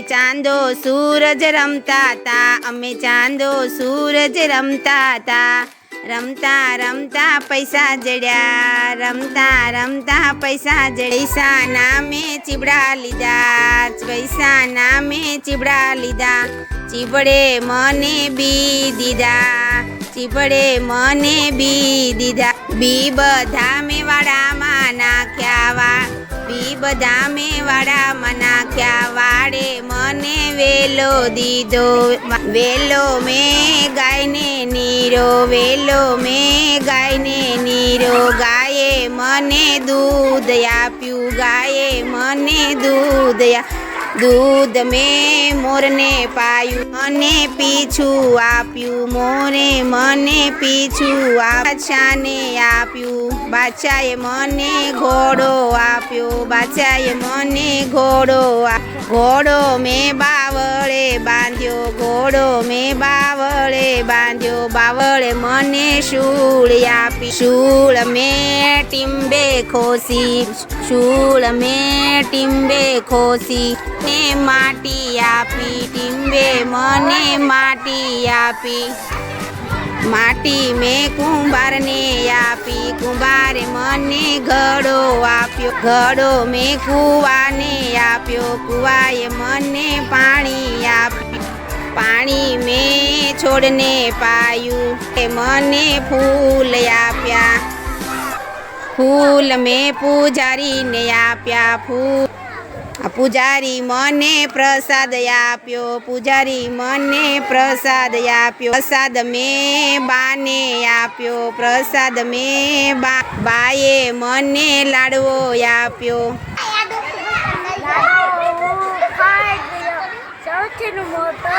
ચાંદો સૂરજ રમતા તા અમે ચાંદો સૂરજ રમતા તા રમતા રમતા પૈસા જડ્યા. રમતા રમતા પૈસા જડીસા નામે ચીબડા લીધા. પૈસા નામે ચીબડા લીધા. ચીબડે મને બી દીધા. ચીબડે મને બી દીધા. બી બધા મેવાડામાં નાખ્યા વા બી બધા મેવાડામાં નાખ્યા. વાડે મને વેલો દીધો. વેલો મેં ગાયને નીરો. વેલો મેં ગાયને નીરો. ગાયે મને દૂધ આપ્યું. ગાયે મને દૂધ આ દૂધ મેં મોરને પાયું, મને પીછું આપ્યું, મોરે મને પીછું બાદશાહને આપ્યું. બાદશાહે મને ઘોડો આપ્યો, બાદશાહે મને ઘોડો ઘોડો મેં બાવળે બાંધ્યો ઘોડો મેં બાવળે બાંધ્યો બાવળે મને શૂળ આપી. શૂળ મેં ટીંબે ખોસી. શૂળ મેં ટીંબે ખોસી. ને માટી આપી. ટીંબે મને માટી આપી. માટી મેં કુંભારને આપી. કુંભારે મને ઘડો ઘડો મેં કુવાને આપ્યો. કુવાએ મને પાણી આપ્યું. પાણી મેં છોડને પાયું. મને ફૂલ આપ્યા. ફૂલ મેં પૂજારીને આપ્યા. ફૂલ પૂજારી મને પ્રસાદ આપ્યો, પૂજારી મને પ્રસાદ આપ્યો. પ્રસાદ મેં બાને આપ્યો, પ્રસાદ મેં બાએ મને લાડવો આપ્યો. સૌથી મોટો